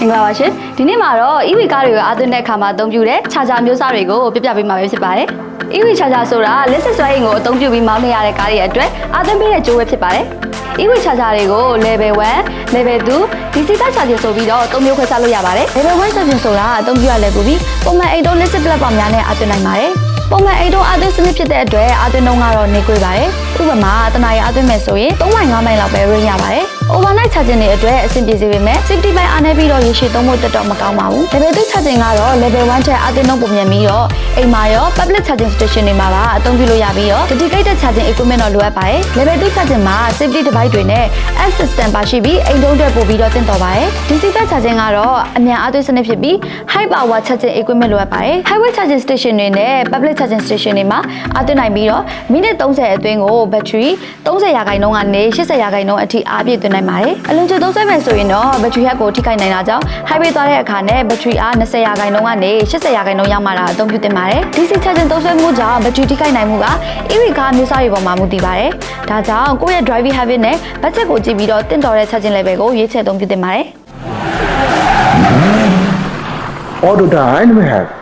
မင်္ဂလာပါရှင်ဒီနေ့မှာတော့ EV ကားတွေကိုအားသွင်းတဲ့အခါမှာအသုံးပြုတဲ့ charger မျိုးစားတွေကိုပြပြပေးမှာပဲဖြစ်ပါတယ် EV charger ဆိုတာလက်စစ်စွမ်းအင်ကိုအသုံးပြုပြီးမောင်းနေရတဲ့ကားတွေအတွက်အားသွင်းပေးတဲ့ကြိုးပဲဖြစ်ပါတယ် EV charger တွေကို level 1 level 2 DC fast charging ဆိုပြီးတော့သုံးမျိုးခွဲခြားလို့ရပါတယ် level 1 charging ဆိုတာအသုံးပြုရလဲပူပြီးပုံမှန်အိတ်တို့လက်စစ်ပလက်ပေါ်များနဲ့အားသွင်းနိုင်ပါတယ်ပုံမှန်အိတ်တို့အားသွင်းစနစ်ဖြစ်တဲ့အတွက်အားသွင်းနှုန်းကတော့နေကွေးပါတယ်ဥပမာတနားရီအားသွင်းမယ်ဆိုရင်3မိုင်5မိုင်လောက်ပဲ range ရပါတယ် overnight charging တွေအတွက်အဆင်ပြေစေပေမဲ့ safety ဘိုင်းအားနေပြီးတော့ရေရှည်သုံးဖို့တက်တော့မကောင်းပါဘူး level 2 charging ကတော့ level 1ထက်အားသွင်းနှုန်းပုံမြန်ပြီးတော့အိမ်မှာရော public charging station တွေမှာပါအသုံးပြုလို့ရပြီးတော့ dedicated charging equipment တော့လိုအပ်ပါတယ် level 2 charging မှာ safety device တွေနဲ့ app system ပါရှိပြီးအိမ်တုံးအတွက်ပို့ပြီးတော့တင့်တော်ပါတယ် DC fast charging ကတော့အမြန်အားသွင်းစနစ်ဖြစ်ပြီး high power charging equipment လိုအပ်ပါတယ် highway charging station တွေနဲ့ public charging station တွေမှာအားသွင်းနိုင်ပြီးတော့မိနစ်30အတွင်းကို battery 30ရာခိုင်နှုန်းကနေ80ရာခိုင်နှုန်းအထိအားပြည့်သွင်းနိုင်ပါတယ်အလွန်ကျွသုံးစွဲမယ်ဆိုရင်တော့ battery health ကိုထိခိုက်နိုင်တာကြောင့် highway သွားတဲ့အခါနဲ့ battery အား20ရာခိုင်နှုန်းကနေ80ရာခိုင်နှုန်းရောက်မှလာအသုံးပြုသင့်ပါတယ် DC charging သုံးစွဲမှုကြောင့် battery ထိခိုက်နိုင်မှုက EV ကားမျိုးစားတွေပေါ်မှာမူတည်ပါတယ်ဒါကြောင့်ကိုယ့်ရဲ့ driving habit နဲ့ budget ကိုကြည့်ပြီးတော့တင့်တော်တဲ့ charging level ကိုရွေးချယ်အသုံးပြုသင့်ပါတယ် Auto Dine we have